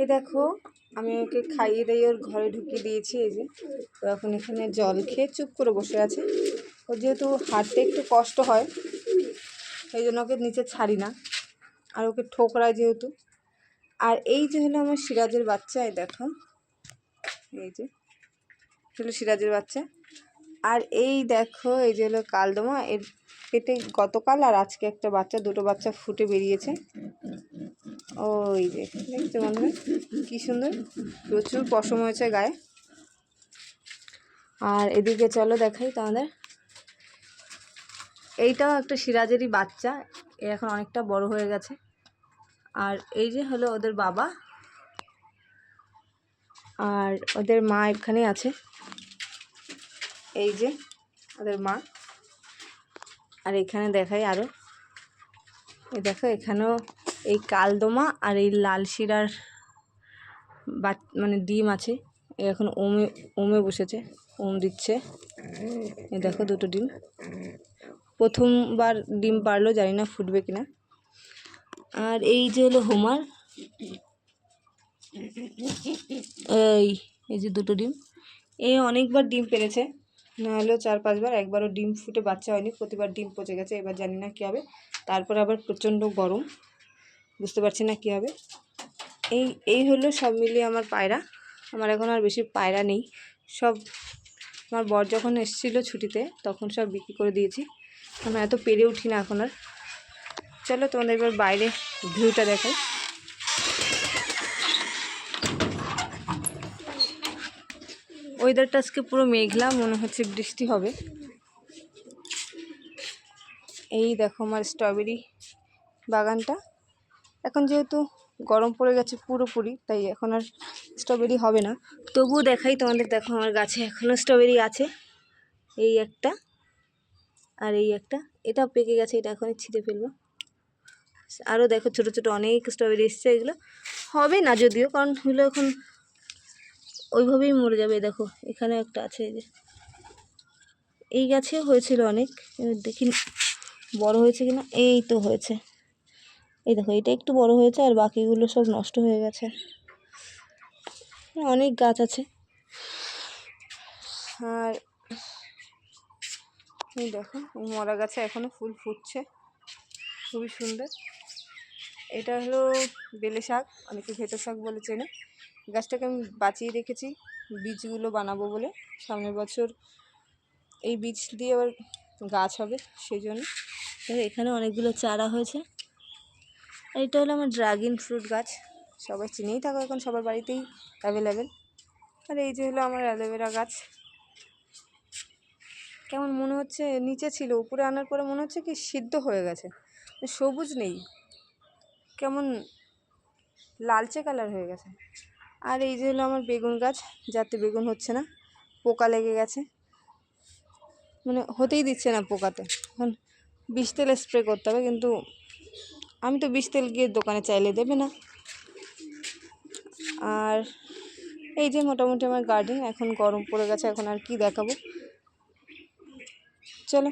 এই দেখো, আমি ওকে খাইয়ে দিয়ে ওর ঘরে ঢুকিয়ে দিয়েছি, এই যে। ও এখন এখানে জল খেয়ে চুপ করে বসে আছে। ওর যেহেতু হাঁটতে একটু কষ্ট হয়, এই জন্য ওকে নিচে ছাড়ি না। আর ওকে ঠোকরায় যেহেতু। আর এই যে হলো আমার সিরাজের বাচ্চা, এই দেখো। এই যে, হলো সিরাজের বাচ্চা। আর এই দেখো, এই যে হলো কালদমা। এর পেটে গতকাল আর আজকে একটা বাচ্চা, দুটো বাচ্চা ফুটে বেরিয়েছে। ওই যে দেখছ বন্ধুরা কি সুন্দর? প্রচুর পশম হয়েছে গায়ে। আর এদিকে চলো দেখাই তোমাদের। এইটাও একটা সিরাজেরই বাচ্চা, এ এখন অনেকটা বড় হয়ে গেছে। আর এই যে হলো ওদের বাবা। আর ওদের মা এখানে আছে। এই যে ওদের মা। আর এখানে দেখাই আরও দেখো, এখানেও এই কালদমা আর এই লাল শিরার বাচ মানে ডিম আছে। এখন ওমে ওমে বসেছে, ওম দিচ্ছে। দেখো দুটো ডিম। প্রথমবার ডিম পারল, জানি না ফুটবে কিনা। আর এই যে হলো হোমার। এই এই যে দুটো ডিম। এ অনেকবার ডিম পেরেছে। না হলেও চার পাঁচবার, একবারও ডিম ফুটে বাচ্চা হয়নি। প্রতিবার ডিম পচে গেছে, এবার জানি না কী হবে। তারপর আবার প্রচণ্ড গরম। বুঝতে পারছি না কী হবে। এই এই হলো সব মিলিয়ে আমার পায়রা। আমার এখন আর বেশি পায়রা নেই। সব, আমার বর যখন এসেছিল ছুটিতে, তখন সব বিক্রি করে দিয়েছি। আমি এত পেরে উঠি না এখন আর। চলো তোমাদের এবার বাইরে ভিউটা দেখাই। ওয়েদারটা আজকে পুরো মেঘলা, মনে হচ্ছে বৃষ্টি হবে। এই দেখো আমার স্ট্রবেরি বাগানটা। এখন যেহেতু গরম পড়ে গেছে পুরোপুরি, তাই এখন আর স্ট্রবেরি হবে না। তবুও দেখাই তোমাদের, দেখো আমার গাছে এখনও স্ট্রবেরি আছে। এই একটা আর এই একটা এটা পেকে গেছে, এটা এখনই ছিঁড়ে ফেলব। আরও দেখো ছোটো ছোটো অনেক স্ট্রবেরি এসছে, এগুলো হবে না যদিও, কারণ হলো এখন ওইভাবেই মরে যাবে, দেখো এখানে একটা আছে এই যে। এই গাছে হয়েছিল অনেক দেখি বড় হয়েছে কিনা, এই তো হয়েছে। এই দেখো, এটা একটু বড় হয়েছে আর বাকিগুলো সব নষ্ট হয়ে গেছে। অনেক গাছ আছে। আর এই দেখো মরা গাছে এখনও ফুল ফুটছে। খুবই সুন্দর। এটা হলো বেলে শাক, অনেকে ভেতো শাক বলে চেনে। গাছটাকে আমি বাঁচিয়ে রেখেছি, বীজগুলো বানাবো বলে। সামনের বছর এই বীজ দিয়ে আবার গাছ হবে, সেই জন্য। এখানে অনেকগুলো চারা হয়েছে। আর এটা হলো আমার ড্রাগন ফ্রুট গাছ। সবাই চিনেই থাকো এখন, সবার বাড়িতেই অ্যাভেলেবেল আর এই যে হলো আমার অ্যালোভেরা গাছ। কেমন মনে হচ্ছে? নিচে ছিল, উপরে আনার পরে মনে হচ্ছে কি সিদ্ধ হয়ে গেছে। সবুজ নেই। কেমন লালচে কালার হয়ে গেছে। আর এই যে হলো আমার বেগুন গাছ, যাতে বেগুন হচ্ছে না, পোকা লেগে গেছে। মানে হতেই দিচ্ছে না পোকাতে। এখন বিষ তেল স্প্রে করতে হবে, কিন্তু আমি তো বিষ তেল গিয়ে দোকানে চাইলে দেবে না। আর এই যে মোটামুটি আমার গার্ডেন এখন গরম পড়ে গেছে, এখন আর কি দেখাবো? চলো।